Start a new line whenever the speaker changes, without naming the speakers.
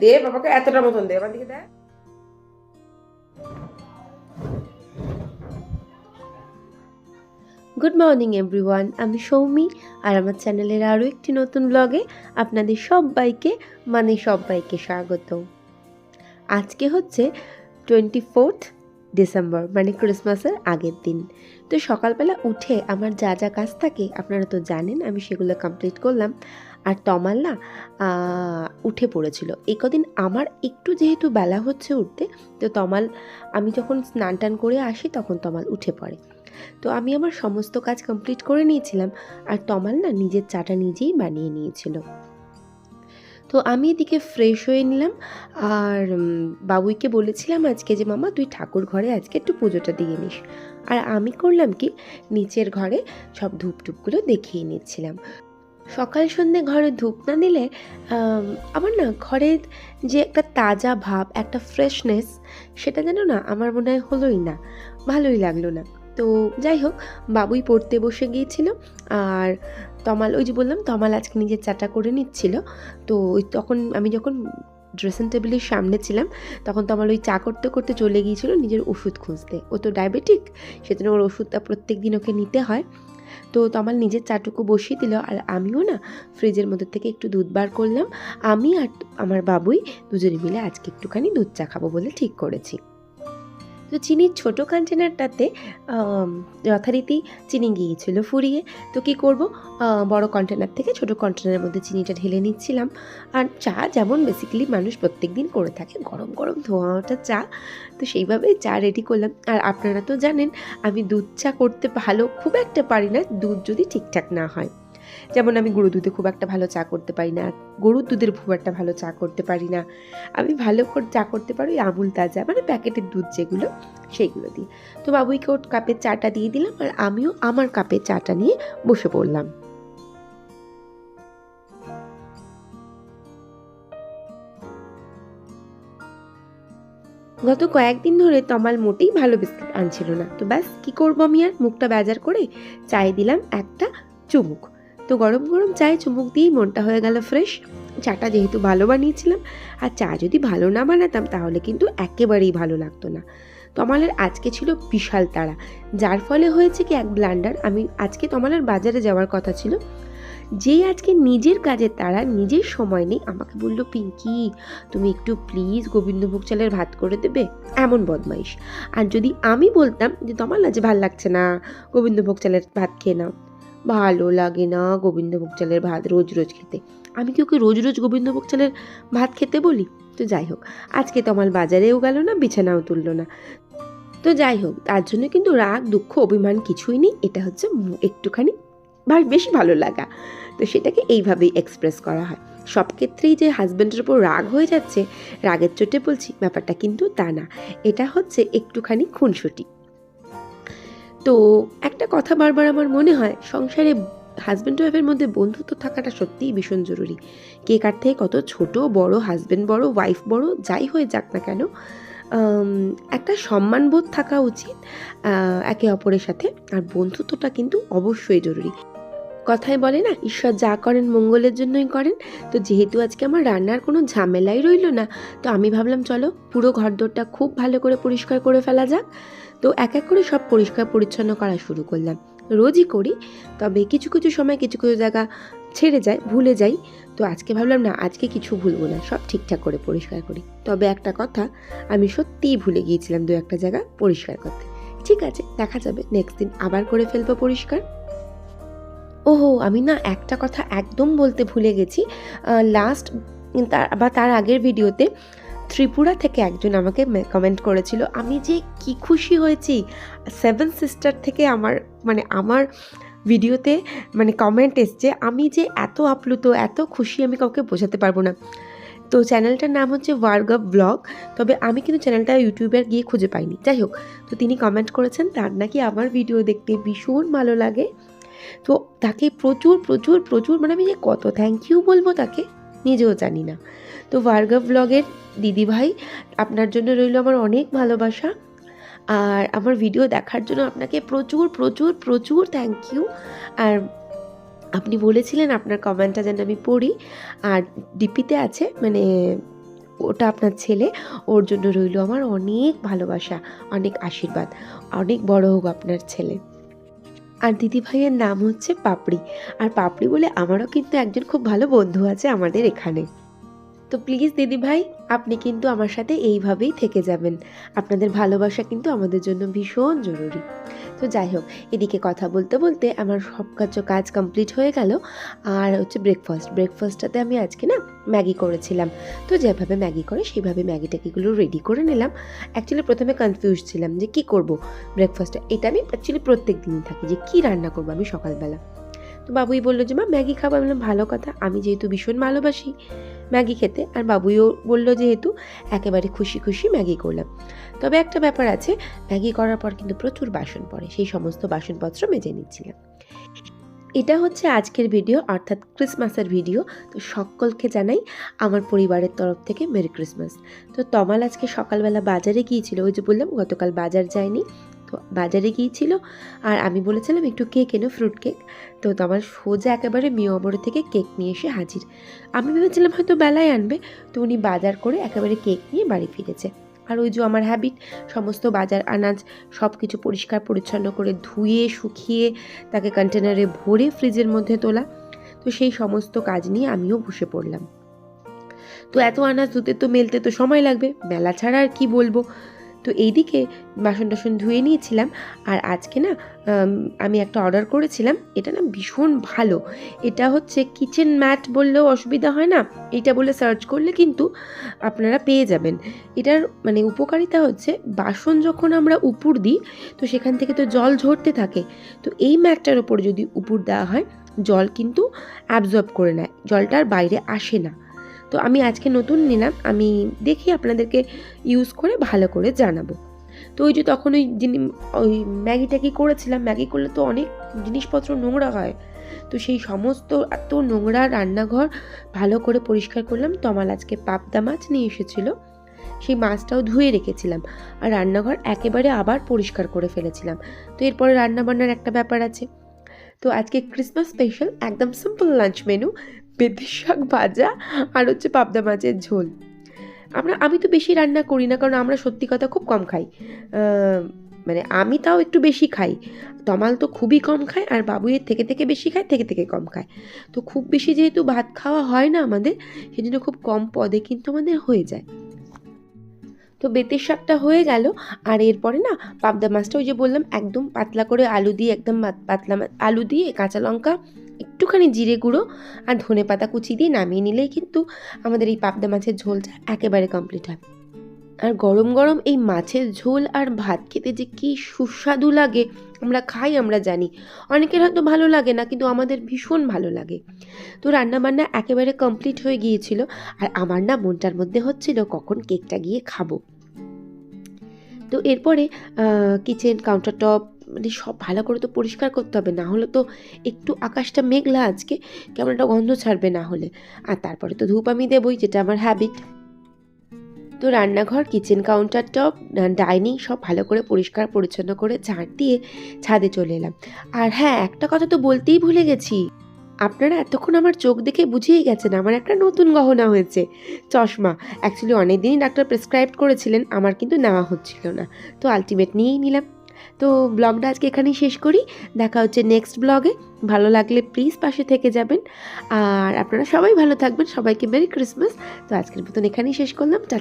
দে বাবাকে, এতটা মতন দে। এবার দিকে দেয়
গুড মর্নিং এভরিওয়ান আমি সৌমি, আর আমার চ্যানেলের আরও একটি নতুন ব্লগে আপনাদের সবাইকে মানে সবাইকে স্বাগত। আজকে হচ্ছে টোয়েন্টি ফোর্থ ডিসেম্বর মানে ক্রিসমাসের আগের দিন। তো সকালবেলা উঠে আমার যা যা কাজ থাকে, আপনারা তো জানেন, আমি সেগুলো কমপ্লিট করলাম। আর তমাল না উঠে পড়েছিল। এই কদিন আমার একটু যেহেতু বেলা হচ্ছে উঠতে, তো তমাল, আমি যখন স্নান টান করে আসি তখন তমাল উঠে পড়ে। তো আমি আমার সমস্ত কাজ কমপ্লিট করে নিয়েছিলাম, আর তমাল না নিজের চাটা নিজেই বানিয়ে নিয়েছিল। তো আমি এদিকে ফ্রেশ হয়ে নিলাম, আর বাবুইকে বলেছিলাম আজকে যে, মামা, তুই ঠাকুর ঘরে আজকে একটু পুজোটা দিয়ে নিস। আর আমি করলাম কি, নিচের ঘরে সব ধূপ টুপগুলো দেখিয়ে নিচ্ছিলাম। সকাল সন্ধে ঘরে ধূপ না দিলে আম, আমার না ঘরের যে একটা তাজা ভাব একটা ফ্রেশনেস সেটা যেন না আমার মনে হয় হলোই না ভালোই লাগল না। তো যাই হোক বাবুই পড়তে বসে গিয়েছিল আর তমাল ওই যে বললাম তমাল আজকে নিজের চাটা করে নিচ্ছিল। তো ওই তখন আমি যখন ড্রেসিং টেবিলের সামনে ছিলাম তখন তমাল ওই চা করতে করতে চলে গিয়েছিল নিজের ওষুধ খুঁজতে। ও তো ডায়াবেটিক সেজন্য ওর ওষুধটা প্রত্যেক দিন ওকে নিতে হয়। তো তমাল নিজের চাটুকু বসিয়ে দিল আর আমিও না ফ্রিজের মধ্যে থেকে একটু দুধ বার করলাম। আমি আর আমার বাবুই দুজনে মিলে আজকে একটুখানি দুধ চা খাব বলে ঠিক করেছি। তো চিনির ছোট কন্টেনারটাতে যথারীতি চিনি গিয়েছিল ফুরিয়ে। তো কি করব? বড় কন্টেনার থেকে ছোট কন্টেনারের মধ্যে চিনিটা ঢেলে নিচ্ছিলাম। আর চা যেমন বেসিক্যালি মানুষ প্রত্যেক দিন করে থাকে, গরম গরম ধোঁয়া ওঠা চা। তো সেইভাবে চা রেডি করলাম। আর আপনারা তো জানেন, আমি দুধ চা করতে ভালো, খুব একটা পারি না, দুধ যদি ঠিকঠাক না হয়। যেমন আমি গরু দুধে খুব একটা ভালো চা করতে পারি না, গরুর দুধের খুব একটা ভালো চা করতে পারি না। আমি ভালো করে চা করতে পারি আমুল তাজা মানে প্যাকেটের দুধ যেগুলো, সেইগুলো দিয়ে তো বাবুইকে ওর কাপের চাটা দিয়ে দিলাম আর আমিও আমার কাপের চাটা নিয়ে বসে পড়লাম। গত কয়েকদিন ধরে তমাল মোটেই ভালো বিস্কিট আনছিল না। তো ব্যাস, কি করব আমি আর? মুখটা বেজার করে চায়ে দিলাম একটা চুমুক। তো গরম গরম চায়ে চুমুক দিয়েই মনটা হয়ে গেল ফ্রেশ। চাটা যেহেতু ভালো বানিয়েছিলাম, আর চা যদি ভালো না বানাতাম তাহলে কিন্তু একেবারেই ভালো লাগতো না। তমালের আজকে ছিল বিশাল তাড়া, যার ফলে হয়েছে কি এক ব্লান্ডার, আমি আজকে তমালের বাজারে যাওয়ার কথা ছিল। যেই আজকে নিজের কাজের তাড়া, নিজের সময় নেই, আমাকে বলল, পিঙ্কি, তুমি একটু প্লিজ গোবিন্দভোগ চালের ভাত করে দেবে, এমন বদমাইশ। আর যদি আমি বলতাম যে তোমার আজ ভালো লাগছে না, গোবিন্দভোগ চালের ভাত খেয়ে নাও। ভালো লাগে না গোবিন্দভোগ চালের ভাত রোজ রোজ খেতে। আমি কি ওকে রোজ রোজ গোবিন্দভোগ চালের ভাত খেতে বলি? তো যাই হোক, আজকে তোমার বাজারেও গেল না, বিছানাও তুললো না। তো যাই হোক, তার জন্য কিন্তু রাগ, দুঃখ, অভিমান কিছুই নেই। এটা হচ্ছে একটুখানি বেশি ভালো লাগা। তো সেটাকে এইভাবেই এক্সপ্রেস করা হয়। সব ক্ষেত্রেই যে হাজব্যান্ডের উপর রাগ হয়ে যাচ্ছে, রাগের চোটে বলছি, ব্যাপারটা কিন্তু তা না। এটা হচ্ছে একটুখানি খুনসুটি। তো একটা কথা বারবার আমার মনে হয়, সংসারে হাজব্যান্ড ওয়াইফের মধ্যে বন্ধুত্ব থাকাটা সত্যিই ভীষণ জরুরি। কে কার থেকে কত ছোট, বড় হাজব্যান্ড বড় ওয়াইফ বড়, যাই হয়ে যাক না কেন একটা সম্মানবোধ থাকা উচিত একে অপরের সাথে। আর বন্ধুত্বটা কিন্তু অবশ্যই জরুরি। কথায় বলে না, ঈশ্বর যা করেন মঙ্গলের জন্যই করেন। তো যেহেতু আজকে আমার রান্নার কোনো ঝামেলাই রইল না, তো আমি ভাবলাম চলো পুরো ঘরদোরটা খুব ভালো করে পরিষ্কার করে ফেলা যাক। তো এক এক করে সব পরিষ্কার পরিচ্ছন্ন করা শুরু করলাম। রোজই করি, তবে কিছু কিছু সময় কিছু কিছু জায়গা ছেড়ে যায় ভুলে যাই। তো আজকে ভাবলাম, না, আজকে কিছু ভুলবো না, সব ঠিকঠাক করে পরিষ্কার করি। তবে একটা কথা, আমি সত্যিই ভুলে গিয়েছিলাম দু একটা জায়গা পরিষ্কার করতে। ঠিক আছে, দেখা যাবে নেক্সট দিন আবার করে ফেলব পরিষ্কার। ওহো, আমি না একটা কথা একদম বলতে ভুলে গেছি। লাস্ট বা তার আগের ভিডিওতে ত্রিপুরা থেকে একজন আমাকে কমেন্ট করেছিল, আমি যে কি খুশি হয়েছি সেভেন সিস্টার থেকে আমার মানে আমার ভিডিওতে মানে কমেন্ট এসছে, আমি যে এত আপ্লুত, এত খুশি, আমি কাউকে বোঝাতে পারব না। তো চ্যানেলটার নাম হচ্ছে ওয়ার্গা ব্লগ তবে আমি কিন্তু চ্যানেলটা ইউটিউবে গিয়ে খুঁজে পাইনি। যাই হোক, তো তিনি কমেন্ট করেছেন, তার নাকি আমার ভিডিও দেখতে ভীষণ ভালো লাগে। তো তাকে প্রচুর প্রচুর প্রচুর মানে আমি যে কত থ্যাংক ইউ বলব তাকে নিজেও জানি না। তো ভার্গা ব্লগের দিদিভাই আপনার জন্য রইল আমার অনেক ভালোবাসা। আর আমার ভিডিও দেখার জন্য আপনাকে প্রচুর প্রচুর প্রচুর থ্যাংক ইউ আর আপনি বলেছিলেন আপনার কমেন্টটা যেন আমি পড়ি। আর ডিপিতে আছে মানে ওটা আপনার ছেলে, ওর জন্য রইল আমার অনেক ভালোবাসা, অনেক আশীর্বাদ, অনেক বড় হোক আপনার ছেলে। আর দিদি ভাইয়ের নাম হচ্ছে পাপড়ি। আর পাপড়ি বলে আমারও কিন্তু একজন খুব ভালো বন্ধু আছে আমাদের এখানে। তো প্লিজ দিদি ভাই, আপনি কিন্তু আমার সাথে এইভাবেই থেকে যাবেন। আপনাদের ভালোবাসা কিন্তু আমাদের জন্য ভীষণ জরুরি। তো যাই হোক, এদিকে কথা বলতে বলতে আমার সব কাজ কাজ কমপ্লিট হয়ে গেল। আর হচ্ছে ব্রেকফাস্ট ব্রেকফাস্টটাতে আমি আজকে না ম্যাগি করেছিলাম। তো যেভাবে ম্যাগি করে সেইভাবে ম্যাগি ট্যাগিগুলো রেডি করে নিলাম। অ্যাকচুয়ালি প্রথমে কনফিউজ ছিলাম যে কি করব ব্রেকফাস্টটা এটা আমি অ্যাকচুয়ালি প্রত্যেক দিনই থাকি যে কি রান্না করব আমি সকালবেলা। তো বাবুই বলল যে, মা, ম্যাগি খাব? বললাম, ভালো কথা। আমি যেহেতু ভীষণ ভালোবাসি ম্যাগি খেতে। আর বাবুইও বলল যেহেতু একেবারে খুশি খুশি ম্যাগি করলাম। তবে একটা ব্যাপার আছে, ম্যাগি করার পর কিন্তু প্রচুর বাসন পড়ে, সেই সমস্ত বাসনপত্র মেজে নিচ্ছিলাম। এটা হচ্ছে আজকের ভিডিও, অর্থাৎ ক্রিসমাসের ভিডিও। তো সকলকে জানাই আমার পরিবারের তরফ থেকে মেরি ক্রিসমাস। তো তমাল আজকে সকালবেলা বাজারে গিয়েছিল, ওই যে বললাম, গতকাল বাজার যায়নি। বাজারে গিয়েছিল আর আমি বলেছিলাম একটু কেক এনো ফ্রুট কেক তো তমাল সোজা একেবারে মিয়মরে থেকে কেক নিয়ে এসে হাজির। আমি ভেবেছিলাম হয়তো বেলায় আনবে। তো উনি বাজার করে একেবারে কেক নিয়ে বাড়ি ফিরেছে। আর ওই যে আমার হ্যাবিট সমস্ত বাজার আনাজ সব কিছু পরিষ্কার পরিচ্ছন্ন করে ধুয়ে, শুকিয়ে তাকে কন্টেনারে ভরে ফ্রিজের মধ্যে তোলা। তো সেই সমস্ত কাজ নিয়ে আমিও বসে পড়লাম। তো এত আনাজ ধুতে তো মেলতে তো সময় লাগবে। মেলা ছাড়া আর কি বলব? তো এইদিকে বাসন টাসন ধুয়ে নিয়েছিলাম। আর আজকে না, আমি একটা অর্ডার করেছিলাম। এটা না ভীষণ ভালো। এটা হচ্ছে কিচেন ম্যাট বললেও অসুবিধা হয় না। এটা বলে সার্চ করলে কিন্তু আপনারা পেয়ে যাবেন। এটার মানে উপকারিতা হচ্ছে বাসন যখন আমরা উপর দিই, তো সেখান থেকে তো জল ঝরতে থাকে। তো এই ম্যাটটার ওপর যদি উপর দেওয়া হয়, জল কিন্তু অ্যাবজর্ব করে নেয়। জলটা আর বাইরে আসে না। তো আমি আজকে নতুন নিলাম, আমি দেখি আপনাদেরকে ইউজ করে ভালো করে জানাব। তো ওই যে তখন ওই ওই ম্যাগি ট্যাগি করেছিলাম, ম্যাগি করলে তো অনেক জিনিসপত্র নোংরা হয়। তো সেই সমস্ত এত নোংরা রান্নাঘর ভালো করে পরিষ্কার করলাম তমাল আজকে পাবদা মাছ নিয়ে এসেছিল। সেই মাছটাও ধুয়ে রেখেছিলাম আর রান্নাঘর একেবারে আবার পরিষ্কার করে ফেলেছিলাম। তো এরপরে রান্নাবান্নার একটা ব্যাপার আছে। তো আজকে ক্রিসমাস স্পেশাল একদম সিম্পল লাঞ্চ মেনু বেদের শাক ভাজা আর হচ্ছে পাবদা মাছের ঝোল। আমরা, আমি তো বেশি রান্না করি না, কারণ আমরা সত্যি কথা খুব কম খাই। মানে আমি তাও একটু বেশি খাই। তমাল তো খুবই কম খায় আর বাবুয়ের থেকে থেকে বেশি খায়, থেকে থেকে কম খায়। তো খুব বেশি যেহেতু ভাত খাওয়া হয় না আমাদের সেই জন্য খুব কম পদে কিন্তু আমাদের হয়ে যায়। তো বেতের শাকটা হয়ে গেল, আর এরপরে না পাবদা মাছটা ওই যে বললাম, একদম পাতলা করে আলু দিয়ে, একদম পাতলা আলু দিয়ে কাঁচা লঙ্কা একটুখানি জিরে গুঁড়ো আর ধনে পাতা কুচি দিয়ে নামিয়ে নিলেই কিন্তু আমাদের এই পাবদা মাছের ঝোলটা একেবারে কমপ্লিট হয়। আর গরম গরম এই মাছের ঝোল আর ভাত খেতে যে কি সুস্বাদু লাগে, আমরা খাই, আমরা জানি। অনেকের হয়তো ভালো লাগে না, কিন্তু আমাদের ভীষণ ভালো লাগে। তো রান্নাবান্না একেবারে কমপ্লিট হয়ে গিয়েছিল আর আমার না মনটার মধ্যে হচ্ছিল, কখন কেকটা গিয়ে খাব? তো এরপরে কিচেন কাউন্টার টপ মানে সব ভালো করে তো পরিষ্কার করতে হবে, না হলে তো একটু আকাশটা মেঘলা আজকে, কেমন একটা গন্ধ ছাড়বে না হলে। আর তারপরে তো ধূপ আমি দেবই, যেটা আমার হ্যাবিট তো রান্নাঘর কিচেন কাউন্টার টপ ডাইনিং সব ভালো করে পরিষ্কার পরিচ্ছন্ন করে ঝাঁট দিয়ে ছাদে চলে এলাম। আর হ্যাঁ একটা কথা তো বলতেই ভুলে গেছি। আপনারা এতক্ষণ আমার চোখ দেখে বুঝিয়ে গেছেন, আমার একটা নতুন গহনা হয়েছে। চশমা। অ্যাকচুয়ালি অনেক দিনই ডাক্তার প্রেসক্রাইব করেছিলেন, আমার কিন্তু নেওয়া হচ্ছিল না। তো আলটিমেট নিয়েই নিলাম। তো ব্লগটা আজকে এখানেই শেষ করি। দেখা হচ্ছে নেক্সট ব্লগে ভালো লাগলে প্লিজ পাশে থেকে যাবেন। আর আপনারা সবাই ভালো থাকবেন। সবাইকে মেরি ক্রিসমাস তো আজকের মতন এখানেই শেষ করলাম। টাটা।